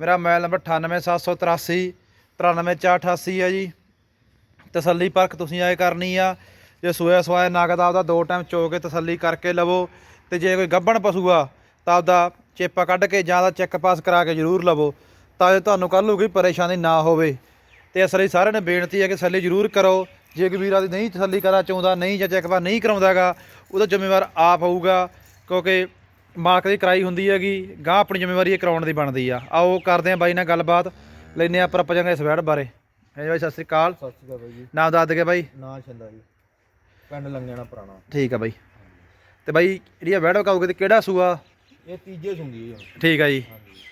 ਮੇਰਾ mobile number 98783 93488 ਹੈ ਜੀ। ਤਸੱਲੀ ਪਰਖ ਤੁਸੀਂ ਆਏ ਕਰਨੀ ਆ। ਜੇ ਸੋਇਆ ਸਵਾਇਆ ਨਗਦ ਆਪਦਾ ਦੋ ਟਾਈਮ ਚੋ ਕੇ ਤਸੱਲੀ ਕਰਕੇ ਲਵੋ। ਤੇ ਜੇ ਕੋਈ ਗੱਭਣ ਪਸ਼ੂ ਆ, ਤਾਂ ਆਪਦਾ ਚੇਪਾ ਕੱਢ ਕੇ ਜਾਂ ਦਾ ਚੈੱਕ ਪਾਸ ਕਰਾ ਕੇ ਜ਼ਰੂਰ ਲਵੋ। ਤਾਂ ਜੋ ਤੁਹਾਨੂੰ ਕੱਲ੍ਹ ਨੂੰ ਕੋਈ ਪਰੇਸ਼ਾਨੀ ਨਾ ਹੋਵੇ। ਤੇ ਇਸ ਲਈ ਸਾਰਿਆਂ ਨੂੰ ਬੇਨਤੀ ਹੈ ਕਿ ਤਸੱਲੀ ਜ਼ਰੂਰ ਕਰੋ। ਜੇ ਕੋਈ ਦੀ ਨਹੀਂ ਤਸੱਲੀ ਕਰਾ ਚਾਹੁੰਦਾ, ਨਹੀਂ ਜਾਂ ਚੈੱਕ ਪਾਸ ਨਹੀਂ ਕਰਾਉਂਦਾਗਾ ਉਹਦਾ ਜ਼ਿੰਮੇਵਾਰ ਆਪ ਹੋਊਗਾ। ਕਿਉਂਕਿ ਮਾਲਕ ਦੀ ਕਰਾਈ ਹੁੰਦੀ ਹੈਗੀ ਗਾਂ ਆਪਣੀ ਜ਼ਿੰਮੇਵਾਰੀ ਇਹ ਕਰਾਉਣ ਦੀ ਬਣਦੀ ਆ। ਆਓ ਕਰਦੇ ਆ ਬਾਈ ਨਾਲ ਗੱਲਬਾਤ ਲੈਨੇ ਆ ਪਰ ਆਪਾਂ ਜਾਂਗੇ ਇਸ ਵੈੜ ਬਾਰੇ। ਹੈ ਬਾਈ ਸਤਿ ਸ੍ਰੀ ਅਕਾਲ। ਸਤਿ ਸ਼੍ਰੀ ਅਕਾਲ ਬਾਈ ਜੀ। ਨਾਮ ਦੱਸ ਦਗੇ ਬਾਈ। ਨਾਂ ਛੰਦਾ ਜੀ। ਪਿੰਡ ਲੰਗਿਆਣਾ ਪੁਰਾਣਾ। ਠੀਕ ਆ ਬਾਈ। ਤੇ ਬਾਈ ਜਿਹੜੀ ਆ ਵੈੜ ਵਕਾਊਗੇ ਤੇ ਕਿਹੜਾ ਸੂਆ? ਇਹ ਤੀਜੇ ਹੈ ਠੀਕ ਆ ਜੀ। ਹਾਂਜੀ।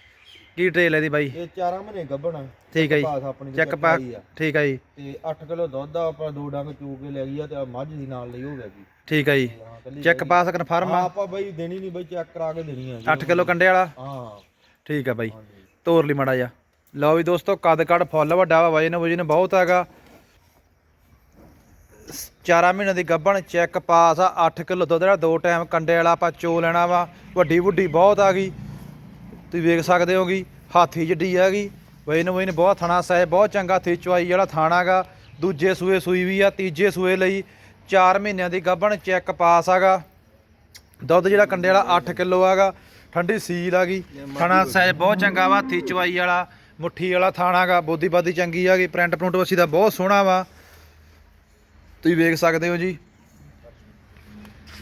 ਕੀ ਟ੍ਰੇਲ ਹੈ ਦੀ ਬਾਈ? ਇਹ ਚਾਰਾਂ ਮਹੀਨੇ ਗੱਭਣ। ਠੀਕ ਆ ਜੀ। ਪਾਸ ਆਪਣੀ ਚੈੱਕ ਪਾ ਠੀਕ ਆ ਜੀ। ਤੇ 8 ਕਿਲੋ ਦੁੱਧ ਆ ਆਪਾਂ ਦੋ ਡੰਗ ਚੂ ਕੇ ਲੈ ਗਈ ਆ ਤੇ ਆਹ ਮੱਝ ਦੀ ਨਾਲ ਲਈ ਹੋ ਗਿਆ ਜੀ ਠੀਕ ਆ ਜੀ। ਹਾਂ ਕੱਲੀ ਚੈੱਕ ਪਾਸ ਕਨਫਰਮ ਹਾਂ, ਆ ਆਪਾਂ ਬਾਈ ਦੇਣੀ ਨਹੀਂ ਬਾਈ ਚੈੱਕ ਕਰਾ ਕੇ ਦੇਣੀ ਆ ਜੀ। 8 ਕਿਲੋ ਕੰਡੇ ਵਾਲਾ? ਹਾਂ। ਠੀਕ ਆ ਬਾਈ। ਹਾਂਜੀ ਤੋਰ ਲਈ ਮੜਾ ਜਾ ਲਓ ਵੀ ਦੋਸਤੋ ਕੱਦ ਕੱਦ ਫੁੱਲ ਵੱਡਾ ਵਾ ਵਜਨ ਵਜਨ ਬਹੁਤ ਹੈਗਾ। ਚਾਰਾਂ ਮਹੀਨੇ ਦੀ ਗੱਭਣ ਚੈੱਕ ਪਾਸ ਆ 8 ਕਿਲੋ ਦੁੱਧ ਜਿਹੜਾ ਦੋ ਟਾਈਮ ਕੰਡੇ ਵਾਲਾ ਆਪਾਂ ਚੋ ਲੈਣਾ ਵਾ। ਵੱਡੀ ਵੱਡੀ ਬਹੁਤ ਆ ਗਈ। ਤੁਸੀਂ ਵੇਖ ਸਕਦੇ ਹੋਗੀ ਹਾਥੀ ਜੱਡੀ ਹੈਗੀ। ਵਜਨ ਵਜਨ ਬਹੁਤ ਥਣਾ ਸਾਹਿਬ ਬਹੁਤ ਚੰਗਾ ਹਾਥੀ ਚਵਾਈ ਜਿਹੜਾ ਥਾਣਾਗਾ ਦੂਜੇ ਸੂਏ ਸੂਈ ਵੀ ਆ ਤੀਜੇ ਸੂਏ ਲਈ 4 ਮਹੀਨਿਆਂ ਦੀ ਗੱਭਣ ਚੈੱਕ ਪਾਸ ਹੈਗਾ। ਦੁੱਧ ਜਿਹੜਾ ਕੰਡੇ ਵਾਲਾ 8 ਕਿਲੋ ਆਗਾ ਠੰਡੀ ਸੀਲ ਆ ਗਈ ਥਾਣਾ ਸਾਈਜ਼ ਬਹੁਤ ਚੰਗਾ ਵਾ ਹੱਥੀ ਚਵਾਈ ਵਾਲਾ ਮੁੱਠੀ ਵਾਲਾ ਥਾਣਾਗਾ ਬੋਦੀ ਬਾਦੀ ਚੰਗੀ ਆ ਗਈ ਪ੍ਰਿੰਟ ਪ੍ਰਿੰਟ ਵਸੀ ਦਾ ਬਹੁਤ ਸੋਹਣਾ ਵਾ। ਤੁਸੀਂ ਵੇਖ ਸਕਦੇ ਹੋ ਜੀ।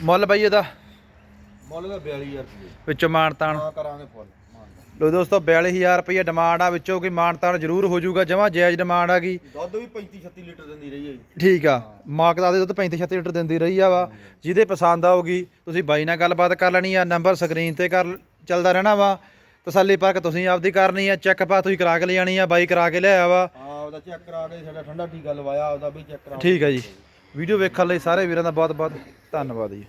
ਮੁੱਲ ਬਈ ਇਹਦਾ? ਮੁੱਲ ਦਾ 42000 ਰੁਪਏ। ਵਿੱਚੋਂ ਮਾਨਤਾਨ। ਕਰਾਂਗੇ ਫੁੱਲ। ਲੋ ਦੋਸਤੋ 42000 ਰੁਪਏ ਡਿਮਾਂਡ ਆ ਵਿੱਚੋਂ ਕੋਈ ਮਾਨਤਾਨ ਜ਼ਰੂਰ ਹੋ ਜਾਊਗਾ ਜਮਾ ਜਾਇਜ਼ ਡਿਮਾਂਡ ਆ ਗਈ। ਦੁੱਧ ਵੀ 35 36 ਲੀਟਰ ਦਿੰਦੀ ਰਹੀ ਹੈ ਜੀ। ਠੀਕ ਆ ਮਾਕ ਦਾ ਦੁੱਧ 35 36 ਲੀਟਰ ਦਿੰਦੀ ਰਹੀ ਆ ਵਾ। ਜਿਹਦੇ ਪਸੰਦ ਆਊਗੀ ਤੁਸੀਂ ਬਾਈ ਨਾਲ ਗੱਲਬਾਤ ਕਰ ਲੈਣੀ ਆ ਨੰਬਰ ਸਕਰੀਨ ਤੇ ਕਰ ਚੱਲਦਾ ਰਹਿਣਾ ਵਾ। ਤਸੱਲੀ ਪਰਖ ਤੁਸੀਂ ਆਪਦੀ ਕਰਨੀ ਆ ਚੈੱਕ ਪਾ ਤੁਸੀਂ ਕਰਾ ਕੇ ਲੈ ਜਾਣੀ ਆ ਬਾਈ ਕਰਾ ਕੇ ਲਿਆਇਆ ਵਾ। ਉਹਦਾ ਚੈੱਕ ਕਰਾ ਕੇ ਸਾਡਾ ਠੰਡਾ ਟੀਕਾ ਲਵਾਇਆ ਉਹਦਾ ਵੀ ਚੈੱਕ ਕਰਾ ਠੀਕ ਆ ਜੀ। ਵੀਡੀਓ ਵੇਖਣ ਲਈ ਸਾਰੇ ਵੀਰਾਂ ਦਾ ਬਹੁਤ ਬਹੁਤ ਧੰਨਵਾਦ ਜੀ।